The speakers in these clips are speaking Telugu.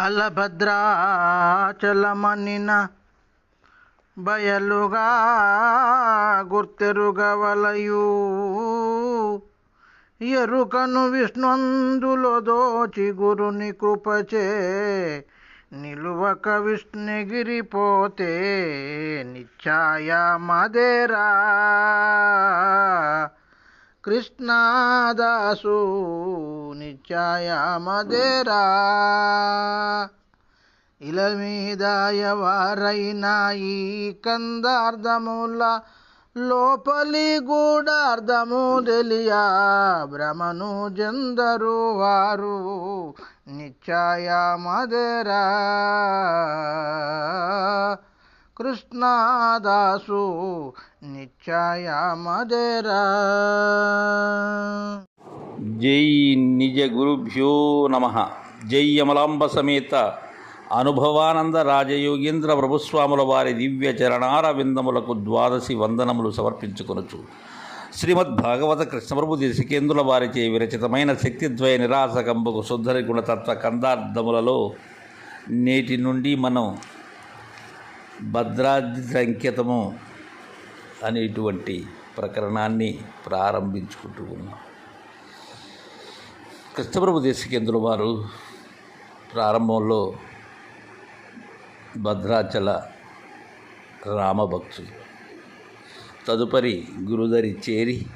అలభద్రాచలమనిన బయలుగా గుర్తెరుగవలయు. ఎరుకను విష్ణుందులో దోచి గురుని కృపచే నిలువక విష్ణుగిరిపోతే నిత్యాయ మదేరా కృష్ణాదాసు నిత్యామదేరా ఇల మీద ఎవరైనా ఈ కందార్థముల లోపలి గూఢార్థము తెలియా. భ్రమను జందరు వారు నిత్యాయ మదరా కృష్ణదాసు నిత్యామదేరా జై నిజ గురుభ్యో నమ. జై యమలాంబ సమేత అనుభవానంద రాజయోగేంద్ర ప్రభుస్వాముల వారి దివ్య చరణార విందములకు ద్వాదశి వందనములు సమర్పించుకొనొచ్చు శ్రీమద్ భాగవత కృష్ణప్రభు దేశికేంద్రుల వారిచే విరచితమైన శక్తిద్వయ నిరాసకంబకు శుద్ధరి గుణతత్వ కందార్థములలో నేటి నుండి మనం భద్రాద్రి సంకేతము అనేటువంటి ప్రకరణాన్ని ప్రారంభించుకుంటూ ఉన్నాం. కృష్ణప్రభు దేశకేంద్రుల వారు ప్రారంభంలో భద్రాచల రామభక్తులు తదుపరి గురుదరి చేరి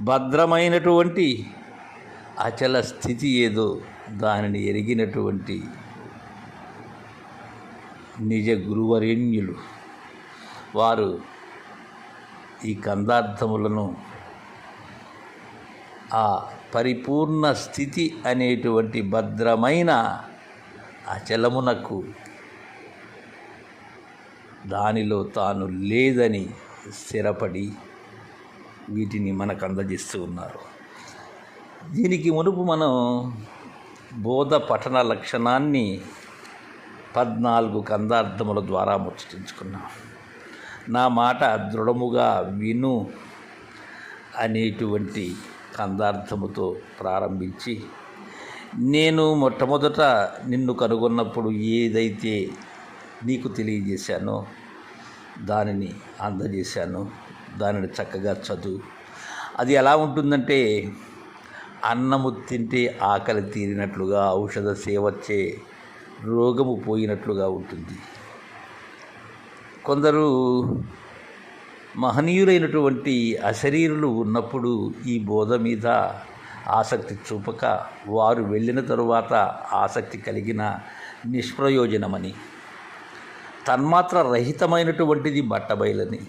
భద్రమైనటువంటి అచల స్థితి ఏదో దానిని ఎరిగినటువంటి నిజ గురువరేణ్యులు వారు ఈ కందార్థములను ఆ పరిపూర్ణ స్థితి అనేటువంటి భద్రమైన అచలమునకు దానిలో తాను లేదని స్థిరపడి వీటిని మనకు అందజేస్తూ ఉన్నారు. దీనికి మునుపు మనం బోధ పఠన లక్షణాన్ని పద్నాలుగు కందార్థముల ద్వారా ముచ్చటించుకున్నాం. నా మాట దృఢముగా విను అనేటువంటి కందార్థముతో ప్రారంభించి నేను మొట్టమొదట నిన్ను కనుగొన్నప్పుడు ఏదైతే నీకు తెలియజేశానో దానిని అందజేశాను దానిని చక్కగా చదువు. అది ఎలా ఉంటుందంటే అన్నము తింటే ఆకలి తీరినట్లుగా ఔషధ సేవచ్చే రోగము పోయినట్లుగా ఉంటుంది. కొందరు మహనీయులైనటువంటి అశరీరులు ఉన్నప్పుడు ఈ బోధ మీద ఆసక్తి చూపక వారు వెళ్ళిన తరువాత ఆసక్తి కలిగిన నిష్ప్రయోజనమని తన్మాత్ర రహితమైనటువంటిది బట్టబయలని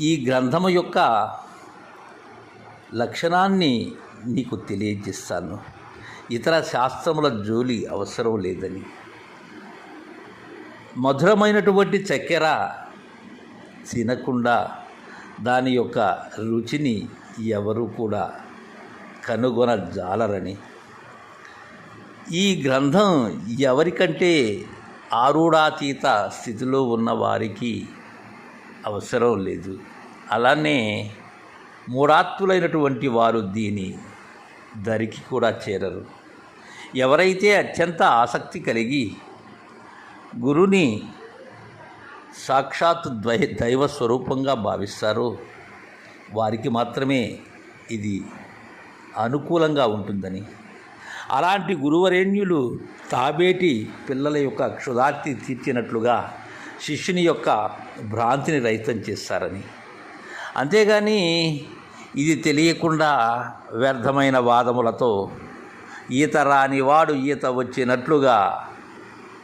ఈ గ్రంథము యొక్క లక్షణాన్ని నీకు తెలియజేస్తాను. ఇతర శాస్త్రముల జోలి అవసరం లేదని. మధురమైనటువంటి చక్కెర తినకుండా దాని యొక్క రుచిని ఎవరు కూడా కనుగొనజాలరని. ఈ గ్రంథం ఎవరికంటే ఆరుడాతీత స్థితిలో ఉన్న వారికి అవసరం లేదు. అలానే మూడాత్తులైనటువంటి వారు దీని దరికి కూడా చేరరు. ఎవరైతే అత్యంత ఆసక్తి కలిగి గురుని సాక్షాత్ ద్వై దైవ స్వరూపంగా భావిస్తారో వారికి మాత్రమే ఇది అనుకూలంగా ఉంటుందని. అలాంటి గురువరేణ్యులు తాబేటి పిల్లల యొక్క క్షుధార్తి తీర్చినట్లుగా శిష్యుని యొక్క భ్రాంతిని రహితం చేస్తారని. అంతేగాని ఇది తెలియకుండా వ్యర్థమైన వాదములతో ఈత రానివాడు ఈత వచ్చినట్లుగా.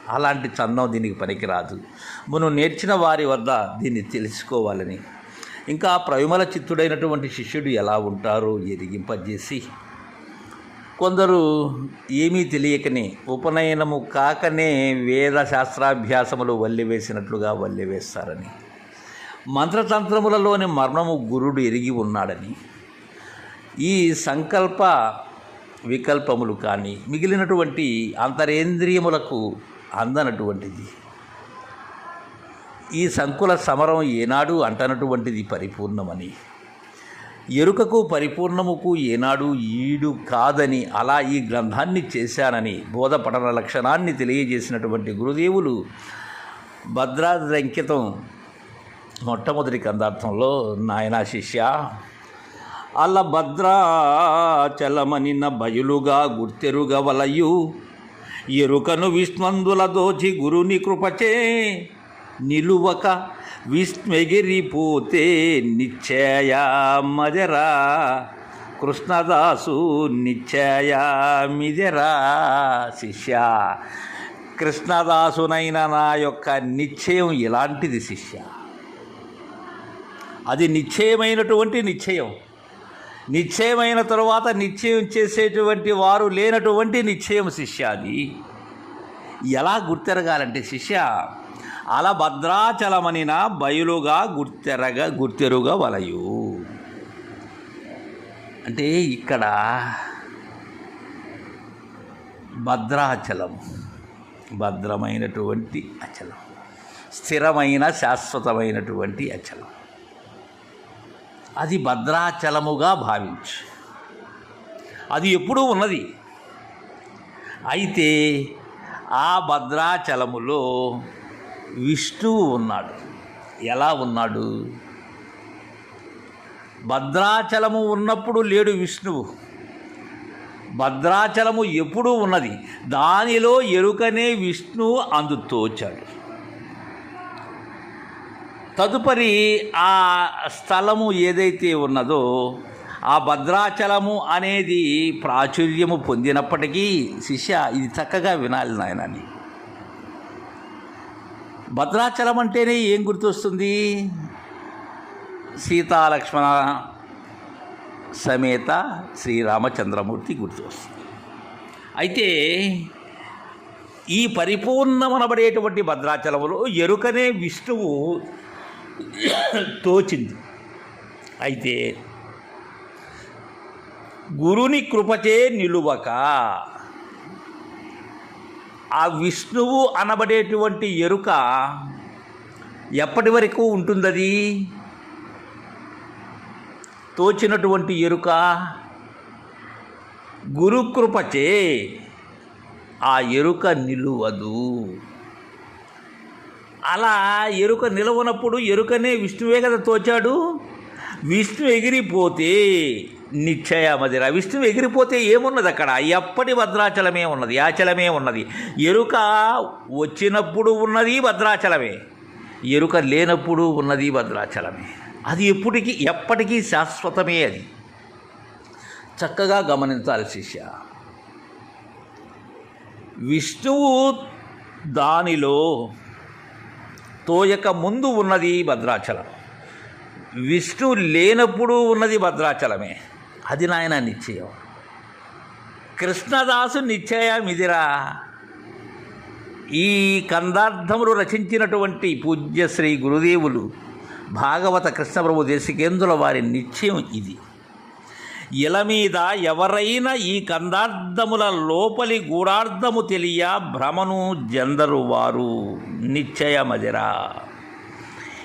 అలాంటి చందం దీనికి పనికిరాదు. మనం నేర్చిన వారి వద్ద దీన్ని తెలుసుకోవాలని. ఇంకా ప్రవిమల చిత్తుడైనటువంటి శిష్యుడు ఎలా ఉంటారో ఎరిగింపజేసి కొందరు ఏమీ తెలియకనే ఉపనయనము కాకనే వేద శాస్త్రాభ్యాసములు వల్లివేసినట్లుగా వల్లివేస్తారని మంత్రతంత్రములలోని మర్మము గురుడు ఎరిగి ఉన్నాడని. ఈ సంకల్ప వికల్పములు కానీ మిగిలినటువంటి అంతరేంద్రియములకు అందనటువంటిది. ఈ సంకుల సమరం ఏనాడు అంటనటువంటిది పరిపూర్ణమని. ఎరుకకు పరిపూర్ణముకు ఏనాడు ఈడు కాదని అలా ఈ గ్రంథాన్ని చేశానని బోధపఠన లక్షణాన్ని తెలియజేసినటువంటి గురుదేవులు భద్రాద్రంకితం మొట్టమొదటి కందార్థంలో నాయనా శిష్య అల్ల బయలుగా గుర్తెరుగవలయు. ఎరుకను విష్ణందుల దోచి గురుని కృపచే నిలువక విస్మెగిరిపోతే నిశ్చయమదరా. కృష్ణదాసు నిశ్చయమిదరా శిష్య. కృష్ణదాసునైన నా యొక్క నిశ్చయం ఇలాంటిది శిష్య. అది నిశ్చయమైనటువంటి నిశ్చయం. నిశ్చయమైన తరువాత నిశ్చయం చేసేటువంటి వారు లేనటువంటి నిశ్చయం శిష్య అది ఎలా గుర్తెరగాలంటే శిష్య అల భద్రాచలమనిన బయలుగా గుర్తెరగ గుర్తెరుగ వలయు. అంటే ఇక్కడ భద్రాచలం భద్రమైనటువంటి అచలం స్థిరమైన శాశ్వతమైనటువంటి అచలం. అది భద్రాచలముగా భావించు. అది ఎప్పుడూ ఉన్నది. అయితే ఆ భద్రాచలములో విష్ణువు ఉన్నాడు. ఎలా ఉన్నాడు? భద్రాచలము ఉన్నప్పుడు లేడు విష్ణువు. భద్రాచలము ఎప్పుడూ ఉన్నది. దానిలో ఎరుకనే విష్ణువు అందు తోచాడు తదుపరి ఆ స్థలము ఏదైతే ఉన్నదో ఆ భద్రాచలము అనేది ప్రాచుర్యము పొందినప్పటికీ శిష్య ఇది చక్కగా వినాలి నాయనని. భద్రాచలం అంటేనే ఏం గుర్తొస్తుంది? సీతాలక్ష్మణ సమేత శ్రీరామచంద్రమూర్తి గుర్తొస్తుంది. అయితే ఈ పరిపూర్ణమనబడేటువంటి భద్రాచలములో ఎరుకనే విష్ణువు తోచింది. అయితే గురుని కృపచే నిలువక ఆ విష్ణువు అనబడేటువంటి ఎరుక ఎప్పటి వరకు ఉంటుందది? తోచినటువంటి ఎరుక గురుకృపచే ఆ ఎరుక నిలువదు. అలా ఎరుక నిలవనప్పుడు ఎరుకనే విష్ణువే కదా తోచాడు. విష్ణు ఎగిరిపోతే నిశ్చయమదిరా విష్ణువు ఎగిరిపోతే ఏమున్నది అక్కడ? ఎప్పటి భద్రాచలమే ఉన్నది? ఆచలమే ఉన్నది. ఎరుక వచ్చినప్పుడు ఉన్నది భద్రాచలమే. ఎరుక లేనప్పుడు ఉన్నది భద్రాచలమే. అది ఎప్పటికీ ఎప్పటికీ శాశ్వతమే అది. చక్కగా గమనించాలి శిష్య. విష్ణువు దానిలో తోయక ముందు ఉన్నది భద్రాచలం. విష్ణు లేనప్పుడు ఉన్నది భద్రాచలమే. అది నాయన నిశ్చయం. కృష్ణదాసు నిశ్చయం ఇదిరా. ఈ కందార్థములు రచించినటువంటి పూజ్య శ్రీ గురుదేవులు భాగవత కృష్ణప్రభు దేశికేంద్రుల వారి నిశ్చయం ఇది. ఇల మీద ఎవరైనా ఈ కందార్థముల లోపలి గూఢార్థము తెలియ భ్రమను జందరు వారు నిశ్చయమదిరా.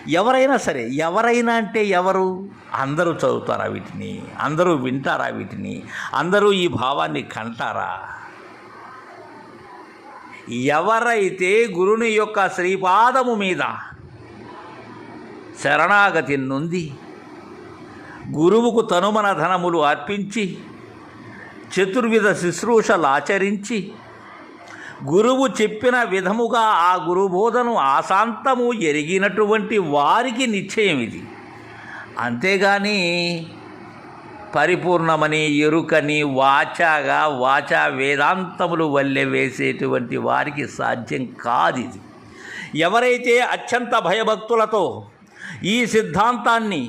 ఎవరైనా సరే ఎవరైనా అంటే ఎవరు? అందరూ చదువుతారా వీటిని? అందరూ వింటారా వీటిని? అందరూ ఈ భావాన్ని కంటారా? ఎవరైతే గురుని యొక్క శ్రీపాదము మీద శరణాగతి నుండి గురువుకు తనుమన ధనములు అర్పించి చతుర్విధ శుశ్రూషలు ఆచరించి గురువు చెప్పిన విధముగా ఆ గురుబోధను ఆశాంతము ఎరిగినటువంటి వారికి నిశ్చయం ఇది అంతేగాని పరిపూర్ణమని ఎరుకని వాచాగా వాచా వేదాంతములు వల్లె వేసేటువంటి వారికి సాధ్యం కాదు ఇది ఎవరైతే అత్యంత భయభక్తులతో ఈ సిద్ధాంతాన్ని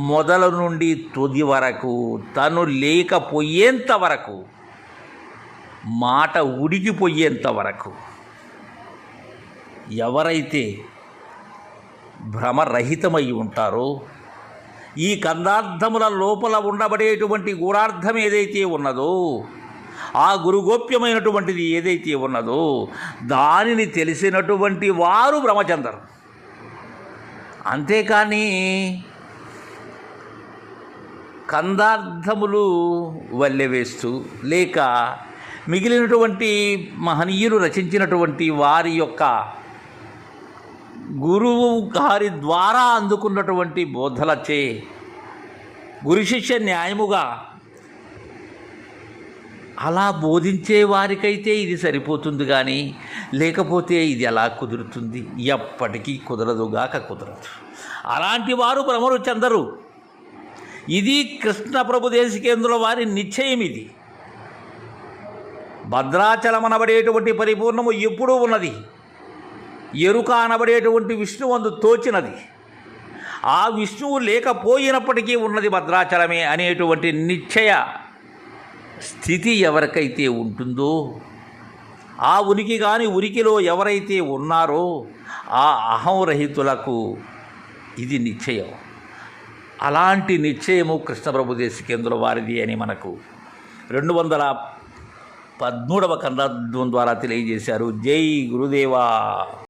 మొదల నుండి తుది వరకు తను లేకపోయేంత వరకు మాట ఉడికిపోయేంత వరకు ఎవరైతే భ్రమరహితమై ఉంటారో ఈ కందార్థముల లోపల ఉండబడేటువంటి గూఢార్థం ఏదైతే ఉన్నదో ఆ గురుగోప్యమైనటువంటిది ఏదైతే ఉన్నదో దానిని తెలిసినటువంటి వారు బ్రహ్మచందరు అంతేకాని కందార్థములు వల్లెవేస్తూ లేక మిగిలినటువంటి మహనీయులు రచించినటువంటి వారి యొక్క గురువు గారి ద్వారా అందుకున్నటువంటి బోధలచే గురు శిష్య న్యాయముగా అలా బోధించే వారికైతే ఇది సరిపోతుంది కానీ లేకపోతే ఇది ఎలా కుదురుతుంది? ఎప్పటికీ కుదరదుగాక కుదరదు. అలాంటి వారు భ్రమలు చెందరు ఇది కృష్ణ ప్రభు దేశికేంద్రుల వారి నిశ్చయం ఇది. భద్రాచలం అనబడేటువంటి పరిపూర్ణము ఎప్పుడూ ఉన్నది. ఎరుక అనబడేటువంటి విష్ణువందు తోచినది. ఆ విష్ణువు లేకపోయినప్పటికీ ఉన్నది భద్రాచలమే అనేటువంటి నిశ్చయ స్థితి ఎవరికైతే ఉంటుందో ఆ ఉనికి కాని ఉనికిలో ఎవరైతే ఉన్నారో ఆ అహంరహితులకు ఇది నిశ్చయం. అలాంటి నిశ్చయము కృష్ణప్రభు దేశికేంద్రుల వారిది అని మనకు రెండు వందల పదమూడవ కందత్వం ద్వారా తెలియజేశారు. జై గురుదేవా.